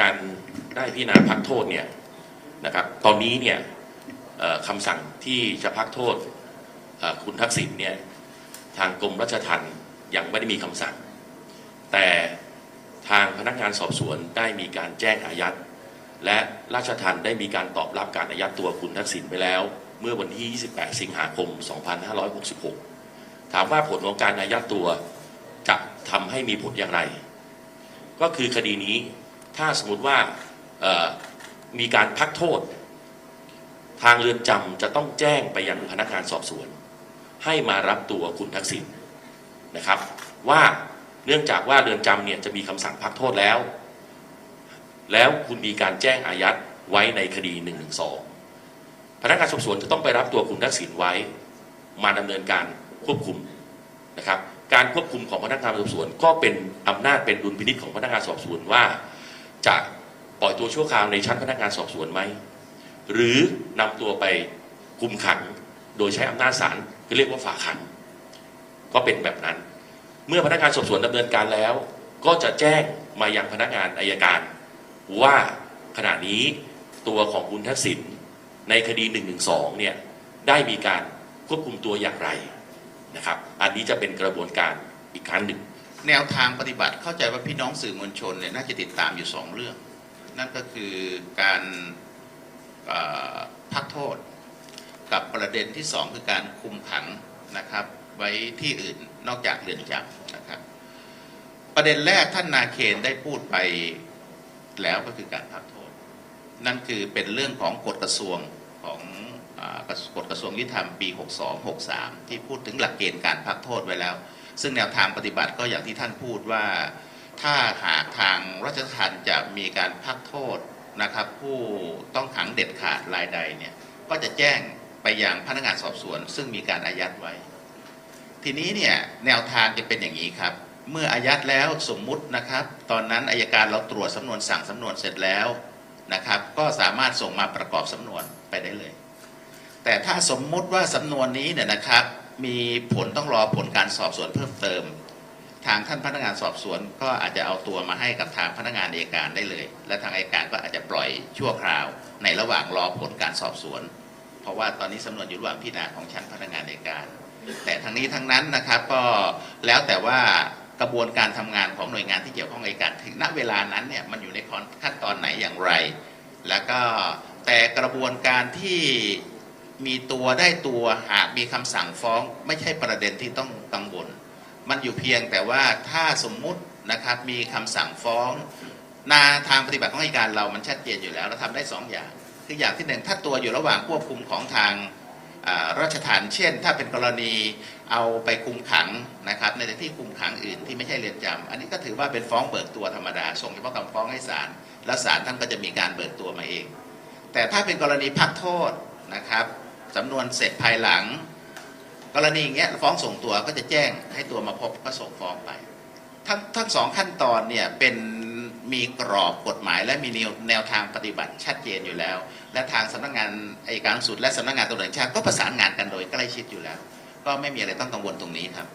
การได้พิจารณาพักโทษเนี่ยนะครับตอนนี้เนี่ยคำสั่งที่จะพักโทษคุณทักษิณเนี่ยทางกรมราชทัณฑ์ยังไม่ได้มีคำสั่ง แต่ทางพนักงานสอบสวนได้มีการแจ้งอายัดและราชทัณฑ์ได้มีการตอบรับการอายัดตัวคุณทักษิณไปแล้ว เมื่อวันที่ 28 สิงหาคม 2566 ถามว่าผลของการอายัดตัวจะทำให้มีผลอย่างไร ก็คือคดีนี้ ถ้าสมมติว่ามีการพักโทษ ทางเรือนจำจะต้องแจ้งไปยังพนักงานสอบสวน ให้มารับตัวคุณทักษิณนะครับ ว่าเนื่องจากว่าเรือนจำเนี่ยจะมีคำสั่งพักโทษแล้ว แล้วคุณมีการแจ้งอายัดไว้ในคดี1นึพนักงานสอบสวนจะต้องไปรับตัวคุณทักษิณไว้ มาดำเนินการควบคุมนะครับ การควบคุมของพนักงานสอบสวน ก็เป็นอำนาจเป็นดุลพินิจของพนักงานสอบสวนว่า จะปล่อยตัวชั่วคราวในชั้นพนักงานสอบสวนไหม หรือนำตัวไปคุมขังโดยใช้อำนาจศาลที่เรียกว่าฝากขัง ก็เป็นแบบนั้น เมื่อพนักงานสอบสวนดำเนินการแล้ว ก็จะแจ้งมายังพนักงานอายการ ว่าขณะนี้ตัวของคุณทักษิณในคดี1นึเนี่ยได้มีการควบคุมตัวอย่างไรนะครับ อันนี้จะเป็นกระบวนการอีกครั้งหนึ่ง แนวทางปฏิบัติเข้าใจว่าพี่น้องสื่อมวลชนเนี่ยน่าจะติดตามอยู่สองเรื่อง นั่นก็คือการพักโทษ กับประเด็นที่สองคือการคุมขังนะครับ ไว้ที่อื่นนอกจากเรือนจำนะครับ ประเด็นแรกท่านนาเคนได้พูดไปแล้วก็คือการพักโทษ นั่นคือเป็นเรื่องของกฎกระทรวงของ กฎกระทรวงยุติธรรมปี 62-63 ที่พูดถึงหลักเกณฑ์การพักโทษไว้แล้ว ซึ่งแนวทางปฏิบัติก็อย่างที่ท่านพูดว่า ถ้าหากทางรัชทัณฑ์จะมีการพักโทษนะครับ ผู้ต้องขังเด็ดขาดรายใดเนี่ยก็จะแจ้งไปยังพนักงานสอบสวน ซึ่งมีการอายัดไว้ ทีนี้เนี่ยแนวทางจะเป็นอย่างนี้ครับ เมื่ออายัดแล้วสมมุตินะครับ ตอนนั้นอายการเราตรวจสำนวนสั่งสำนวนเสร็จแล้วนะครับ ก็สามารถส่งมาประกอบสำนวนไปได้เลย แต่ถ้าสมมุติว่าสำนวนนี้เนี่ยนะครับ มีผลต้องรอผลการสอบสวนเพิ่มเติม ทางท่านพนักงานสอบสวนก็อาจจะเอาตัวมาให้กับทางพนักงานอัยการได้เลย และทางอัยการก็อาจจะปล่อยชั่วคราว ในระหว่างรอผลการสอบสวน เพราะว่าตอนนี้สำนวนอยู่ระหว่างพิจารณาของชั้นพนักงานอัยการ แต่ทั้งนี้ทั้งนั้นนะครับก็แล้วแต่ว่ากระบวนการทำงานของหน่วยงานที่เกี่ยวข้องอัยการถึงณเวลานั้นเนี่ยมันอยู่ในขั้นตอนไหนอย่างไร แล้วก็แต่กระบวนการที่ มีตัวได้ตัวหากมีคำสั่งฟ้อง ไม่ใช่ประเด็นที่ต้องกังวล มันอยู่เพียงแต่ว่าถ้าสมมุตินะครับมีคำสั่งฟ้องนาทางปฏิบัติของอัยการเรามันชัดเจนอยู่แล้วเราทำได้สองอย่าง คืออย่างที่หนึ่งถ้าตัวอยู่ระหว่างควบคุมของทางราชทานเช่น ถ้าเป็นกรณีเอาไปคุมขังนะครับในที่คุมขังอื่นที่ไม่ใช่เรือนจำอันนี้ก็ถือว่าเป็นฟ้องเบิกตัวธรรมดา ส่งเฉพาะคำฟ้องให้ศาลแล้วศาลท่านก็จะมีการเบิกตัวมาเอง แต่ถ้าเป็นกรณีพักโทษนะครับ สำนวนเสร็จภายหลัง กรณีอย่างเงี้ยฟ้องส่งตัวก็จะแจ้งให้ตัวมาพบก็ส่งฟ้องไป ทั้งทั้งสองขั้นตอนเนี่ยเป็นมีกรอบกฎหมายและมีแนวแนวทางปฏิบัติชัดเจนอยู่แล้ว และทางสำนักงานอัยการสุดและสำนักงานตำรวจแห่งชาติก็ประสานงานกันโดยใกล้ชิดอยู่แล้ว ก็ไม่มีอะไรต้องกังวลตรงนี้ครับ